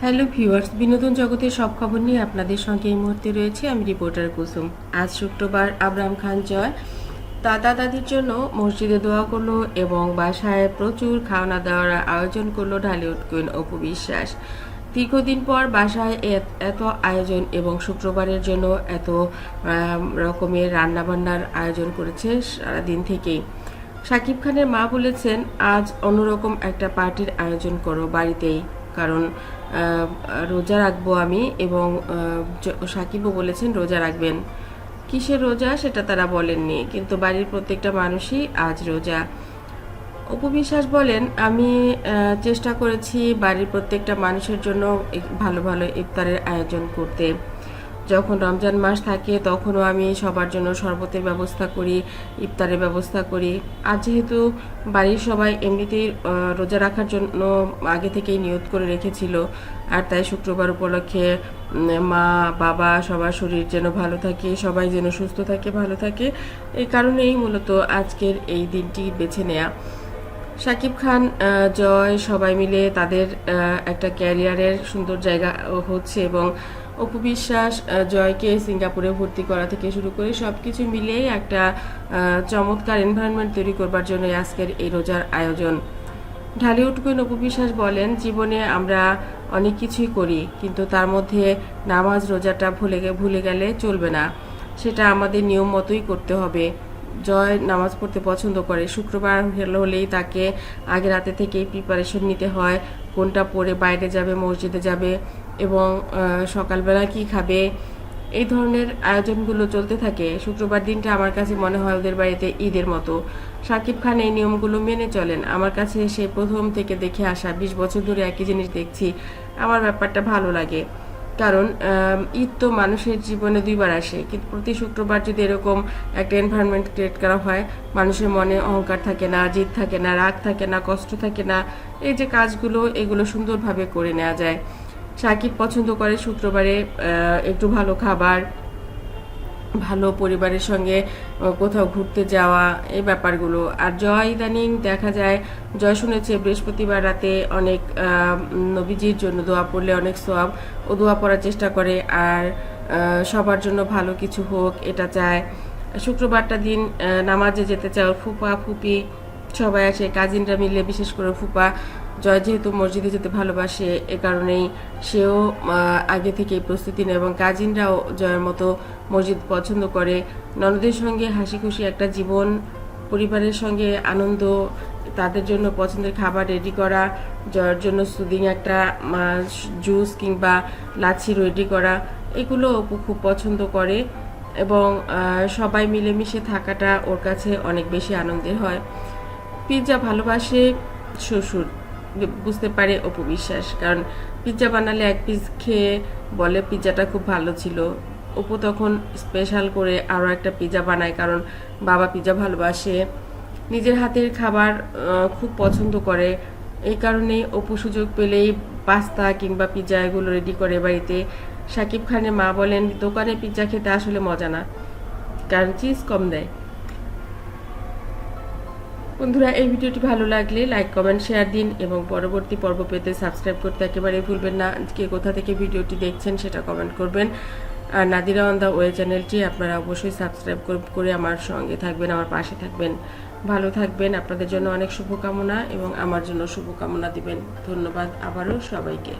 Hello viewers, বিনোদন জগতের সব খবর নিয়ে আপনাদের সঙ্গে এই মুহূর্তে রয়েছে আমি রিপোর্টার কুসুম। আজ শুক্রবার আবরাম খান জয়। দাদা দাদির জন্য মসজিদে দোয়া করল এবং বাসায় প্রচুর খাওয়ানা দাওয়ার আয়োজন করল ঢালিউড কুইন অপু বিশ্বাস। দীর্ঘদিন পর বাসায় এত- আয়োজন এবং শুক্রবারের জন্য এত রকমের রান্নাবান্নার আয়োজন করেছে সারাদিন থেকেই। শাকিব খানের মা বলেছেন, আজ অন্যরকম একটা পার্টির আয়োজন করো বাড়িতেই। কারণ রোজা রাখব আমি এবং সাকিবও বলেছেন রোজা রাখবেন। কিসের রোজা সেটা তারা বলেননি, কিন্তু বাড়ির প্রত্যেকটা মানুষই আজ রোজা। উপবিশ্বাস বলেন, আমি চেষ্টা করেছি বাড়ির প্রত্যেকটা মানুষের জন্য ভালো ভালো ইফতারের আয়োজন করতে। যখন রমজান মাস থাকে, তখনও আমি সবার জন্য শরবতের ব্যবস্থা করি, ইফতারের ব্যবস্থা করি। আর যেহেতু বাড়ির সবাই এমনিতেই রোজা রাখার জন্য আগে থেকেই নিয়ত করে রেখেছিল, আর তাই শুক্রবার উপলক্ষে মা, বাবা, সবার শরীর যেন ভালো থাকে, সবাই যেন সুস্থ থাকে, ভালো থাকে এই কারণেই মূলত আজকের এই দিনটি বেছে নেয়া। শাকিব খান জয়, সবাই মিলে তাদের একটা ক্যারিয়ারের সুন্দর জায়গা হচ্ছে এবং অপু বিশ্বাস জয়কে সিঙ্গাপুরে ভর্তি করা থেকে শুরু করে সব কিছু মিলিয়েই একটা চমৎকার এনভায়রনমেন্ট তৈরি করবার জন্য আজকের এই রোজার আয়োজন। ঢালিউড কুইন অপু বিশ্বাস বলেন, জীবনে আমরা অনেক কিছুই করি, কিন্তু তার মধ্যে নামাজ, রোজাটা ভুলে ভুলে গেলে চলবে না। সেটা আমাদের নিয়ম মতোই করতে হবে। জয় নামাজ পড়তে পছন্দ করে। শুক্রবার হলেই তাকে আগে রাতে থেকেই প্রিপারেশন নিতে হয়। কোনটা পরে বাইরে যাবে, মসজিদে যাবে এবং সকালবেলা কি খাবে? এই ধরনের আয়োজনগুলো চলতে থাকে। শুক্রবার দিনটা আমার কাছে মনে হয় ওদের বাড়িতে ঈদের মতো। সাকিব খান এই নিয়মগুলো মেনে চলেন। আমার কাছে সে প্রথম থেকে দেখে আসা বিশ বছর ধরে একই জিনিস দেখছি। আমার ব্যাপারটা ভালো লাগে। কারণ ঈদ তো মানুষের জীবনে দুইবার আসে। কিন্তু প্রতি শুক্রবার যদি এরকম একটা এনভায়রনমেন্ট ক্রিয়েট করা হয়, মানুষের মনে অহংকার থাকে না, জিদ থাকে না, রাগ থাকে না, কষ্ট থাকে না, এই যে কাজগুলো, এগুলো সুন্দরভাবে করে নেওয়া যায়। সাকিব পছন্দ করে শুক্রবারে একটু ভালো খাবার, ভালো পরিবারের সঙ্গে কোথাও ঘুরতে যাওয়া, এই ব্যাপারগুলো। আর জয় ইদানিং দেখা যায়, জয় শুনেছে, বৃহস্পতিবার রাতে অনেক নবীজির জন্য দোয়া পড়লে অনেক সব ও দোয়া পড়ার চেষ্টা করে আর সবার জন্য ভালো কিছু হোক, এটা চায়। শুক্রবারটা দিন নামাজে যেতে চায় ওর ফুপা, ফুপি, সবাই আসে, কাজিনরা মিলে বিশেষ করে ফুপা জয় যেহেতু মসজিদে যেতে ভালোবাসে, এ কারণেই সেও আগে থেকেই প্রস্তুতি নেয় এবং কাজিনরাও জয়ের মতো মসজিদ পছন্দ করে। ননদের সঙ্গে হাসি খুশি একটা জীবন, পরিবারের সঙ্গে আনন্দ, তাদের জন্য পছন্দের খাবার রেডি করা, জয়ের জন্য সুদিং একটা জুস কিংবা লাচ্ছি রেডি করা, এগুলো অপু খুব পছন্দ করে এবং সবাই মিলেমিশে থাকাটা ওর কাছে অনেক বেশি আনন্দের হয়। পিৎজা ভালোবাসে শ্বশুর। বুঝতে পারে অপু বিশ্বাস। কারণ পিৎজা বানালে এক পিস খেয়ে বলে পিৎজাটা খুব ভালো ছিল। অপু তখন স্পেশাল করে আরও একটা পিৎজা বানায় কারণ বাবা পিৎজা ভালোবাসে। নিজের হাতের খাবার খুব পছন্দ করে। এই কারণেই অপু সুযোগ পেলেই পাস্তা কিংবা পিৎজা এগুলো রেডি করে বাড়িতে। সাকিব খানের মা বলেন, দোকানে পিৎজা খেতে আসলে মজা না। কারণ চিজ কম দেয়। বন্ধুরা, এই ভিডিওটি ভালো লাগলে লাইক কমেন্ট শেয়ার দিন এবং পরবর্তী পর্ব পেতে সাবস্ক্রাইব করতে একেবারেই ভুলবেন না। কে কোথা থেকে ভিডিওটি দেখছেন সেটা কমেন্ট করবেন। আর নাদিরা অন দ্য ওয়ে চ্যানেলটি আপনারা অবশ্যই সাবস্ক্রাইব করে আমার সঙ্গে থাকবেন, আমার পাশে থাকবেন। ভালো থাকবেন, আপনাদের জন্য অনেক শুভকামনা এবং আমার জন্য শুভকামনা দিবেন। ধন্যবাদ আবারও সবাইকে।